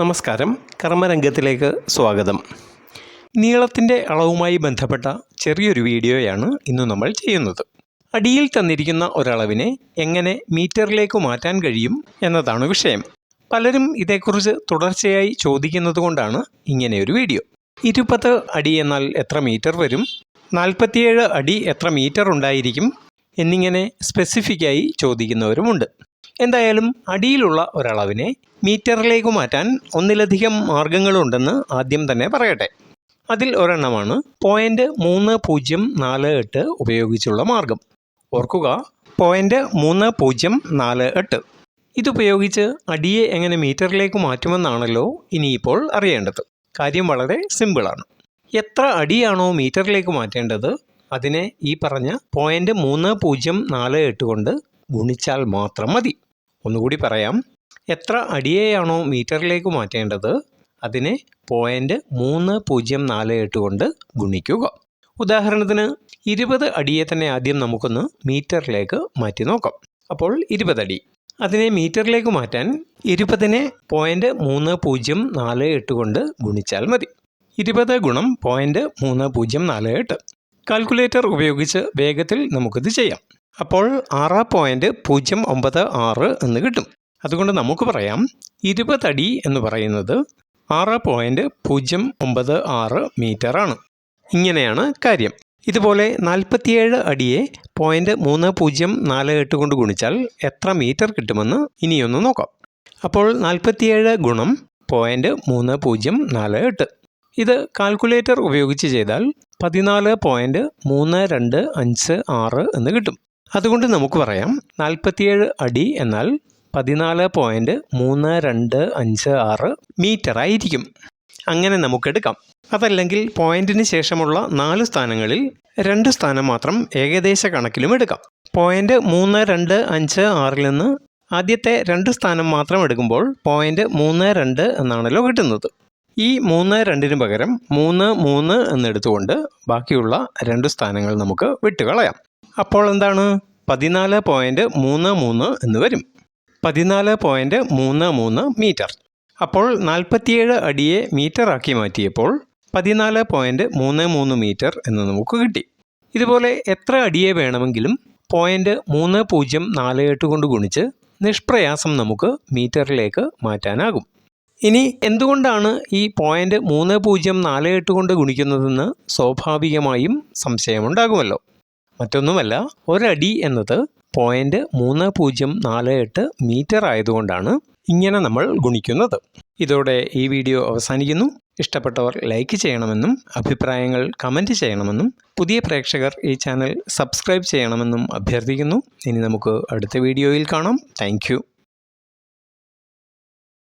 നമസ്കാരം. കർമ്മരംഗത്തിലേക്ക് സ്വാഗതം. നീളത്തിന്റെ അളവുമായി ബന്ധപ്പെട്ട ചെറിയൊരു വീഡിയോയാണ് ഇന്ന് നമ്മൾ ചെയ്യുന്നത്. അടിയിൽ തന്നിരിക്കുന്ന ഒരളവിനെ എങ്ങനെ മീറ്ററിലേക്ക് മാറ്റാൻ കഴിയും എന്നതാണ് വിഷയം. പലരും ഇതേക്കുറിച്ച് തുടർച്ചയായി ചോദിക്കുന്നത് കൊണ്ടാണ് ഇങ്ങനെയൊരു വീഡിയോ. ഇരുപത് അടി എന്നാൽ എത്ര മീറ്റർ വരും? നാൽപ്പത്തിയേഴ് അടി എത്ര മീറ്റർ ഉണ്ടായിരിക്കും? എന്നിങ്ങനെ സ്പെസിഫിക്കായി ചോദിക്കുന്നവരുമുണ്ട്. എന്തായാലും അടിയിലുള്ള ഒരളവിനെ മീറ്ററിലേക്ക് മാറ്റാൻ ഒന്നിലധികം മാർഗങ്ങളുണ്ടെന്ന് ആദ്യം തന്നെ പറയട്ടെ. അതിൽ ഒരെണ്ണമാണ് പോയിന്റ് മൂന്ന് പൂജ്യം നാല് എട്ട് ഉപയോഗിച്ചുള്ള മാർഗം. ഓർക്കുക പോയിന്റ് മൂന്ന് പൂജ്യം നാല് എട്ട്. ഇതുപയോഗിച്ച് അടിയെ എങ്ങനെ മീറ്ററിലേക്ക് മാറ്റുമെന്നാണല്ലോ ഇനിയിപ്പോൾ അറിയേണ്ടത്. കാര്യം വളരെ സിമ്പിളാണ്. എത്ര അടിയാണോ മീറ്ററിലേക്ക് മാറ്റേണ്ടത് അതിനെ ഈ പറഞ്ഞ പോയിന്റ് മൂന്ന് പൂജ്യം നാല് എട്ട് കൊണ്ട് ഗുണിച്ചാൽ മാത്രം മതി. ഒന്നുകൂടി പറയാം. എത്ര അടിയെയാണോ മീറ്ററിലേക്ക് മാറ്റേണ്ടത്? അതിനെ പോയിന്റ് മൂന്ന് പൂജ്യം നാല് എട്ട് കൊണ്ട് ഗുണിക്കുക. ഉദാഹരണത്തിന് ഇരുപത് അടിയെ തന്നെ ആദ്യം നമുക്കൊന്ന് മീറ്ററിലേക്ക് മാറ്റി നോക്കാം. അപ്പോൾ ഇരുപത് അടി. അതിനെ മീറ്ററിലേക്ക് മാറ്റാൻ ഇരുപതിനെ പോയിന്റ് മൂന്ന് പൂജ്യം നാല് എട്ട് കൊണ്ട് ഗുണിച്ചാൽ മതി. ഇരുപത് ഗുണം പോയിന്റ് മൂന്ന് പൂജ്യം നാല് എട്ട്. കാൽക്കുലേറ്റർ ഉപയോഗിച്ച് വേഗത്തിൽ നമുക്കിത് ചെയ്യാം. അപ്പോൾ ആറ് പോയിന്റ് പൂജ്യം ഒമ്പത് ആറ് എന്ന് കിട്ടും. അതുകൊണ്ട് നമുക്ക് പറയാം ഇരുപതടി എന്ന് പറയുന്നത് ആറ് പോയിന്റ് പൂജ്യം ഒമ്പത് ആറ് മീറ്ററാണ് ഇങ്ങനെയാണ് കാര്യം. ഇതുപോലെ നാൽപ്പത്തിയേഴ് അടിയെ പോയിന്റ് മൂന്ന് പൂജ്യം നാല് എട്ട് കൊണ്ട് ഗുണിച്ചാൽ എത്ര മീറ്റർ കിട്ടുമെന്ന് ഇനിയൊന്ന് നോക്കാം. അപ്പോൾ നാൽപ്പത്തിയേഴ് ഗുണം പോയിന്റ് മൂന്ന് പൂജ്യം നാല് എട്ട്. ഇത് കാൽക്കുലേറ്റർ ഉപയോഗിച്ച് ചെയ്താൽ പതിനാല് പോയിന്റ് മൂന്ന് രണ്ട് അഞ്ച് ആറ് എന്ന് കിട്ടും. അതുകൊണ്ട് നമുക്ക് പറയാം നാൽപ്പത്തിയേഴ് അടി എന്നാൽ പതിനാല് പോയിന്റ് മൂന്ന് രണ്ട് അഞ്ച് ആറ് മീറ്റർ ആയിരിക്കും. അങ്ങനെ നമുക്കെടുക്കാം അതല്ലെങ്കിൽ പോയിന്റിന് ശേഷമുള്ള നാല് സ്ഥാനങ്ങളിൽ രണ്ട് സ്ഥാനം മാത്രം ഏകദേശ കണക്കിലും എടുക്കാം. പോയിന്റ് മൂന്ന് രണ്ട് അഞ്ച് ആറിൽ നിന്ന് ആദ്യത്തെ രണ്ട് സ്ഥാനം മാത്രം എടുക്കുമ്പോൾ പോയിന്റ് മൂന്ന് രണ്ട് എന്നാണല്ലോ കിട്ടുന്നത്. ഈ മൂന്ന് രണ്ടിന് പകരം മൂന്ന് മൂന്ന് എന്നെടുത്തുകൊണ്ട് ബാക്കിയുള്ള രണ്ട് സ്ഥാനങ്ങൾ നമുക്ക് വിട്ടുകളയാം. അപ്പോൾ എന്താണ്? പതിനാല് പോയിന്റ് മൂന്ന് മൂന്ന് എന്ന് വരും. പതിനാല് പോയിന്റ് മൂന്ന് മൂന്ന് മീറ്റർ അപ്പോൾ നാൽപ്പത്തിയേഴ് അടിയെ മീറ്റർ ആക്കി മാറ്റിയപ്പോൾ പതിനാല് പോയിന്റ് മൂന്ന് മൂന്ന് മീറ്റർ എന്ന് നമുക്ക് കിട്ടി. ഇതുപോലെ എത്ര അടിയെ വേണമെങ്കിലും പോയിന്റ് മൂന്ന് പൂജ്യം നാല് എട്ട് കൊണ്ട് ഗുണിച്ച് നിഷ്പ്രയാസം നമുക്ക് മീറ്ററിലേക്ക് മാറ്റാനാകും. ഇനി എന്തുകൊണ്ടാണ് ഈ പോയിന്റ് മൂന്ന് പൂജ്യം നാല് എട്ട് കൊണ്ട് ഗുണിക്കുന്നതെന്ന് സ്വാഭാവികമായും സംശയമുണ്ടാകുമല്ലോ. മറ്റൊന്നുമല്ല ഒരടി എന്നത് പോയിന്റ് മൂന്ന് പൂജ്യം നാല് എട്ട് മീറ്റർ ആയതുകൊണ്ടാണ് ഇങ്ങനെ നമ്മൾ ഗുണിക്കുന്നത്. ഇതോടെ ഈ വീഡിയോ അവസാനിക്കുന്നു. ഇഷ്ടപ്പെട്ടവർ ലൈക്ക് ചെയ്യണമെന്നും അഭിപ്രായങ്ങൾ കമന്റ് ചെയ്യണമെന്നും പുതിയ പ്രേക്ഷകർ ഈ ചാനൽ സബ്സ്ക്രൈബ് ചെയ്യണമെന്നും അഭ്യർത്ഥിക്കുന്നു. ഇനി നമുക്ക് അടുത്ത വീഡിയോയിൽ കാണാം. താങ്ക്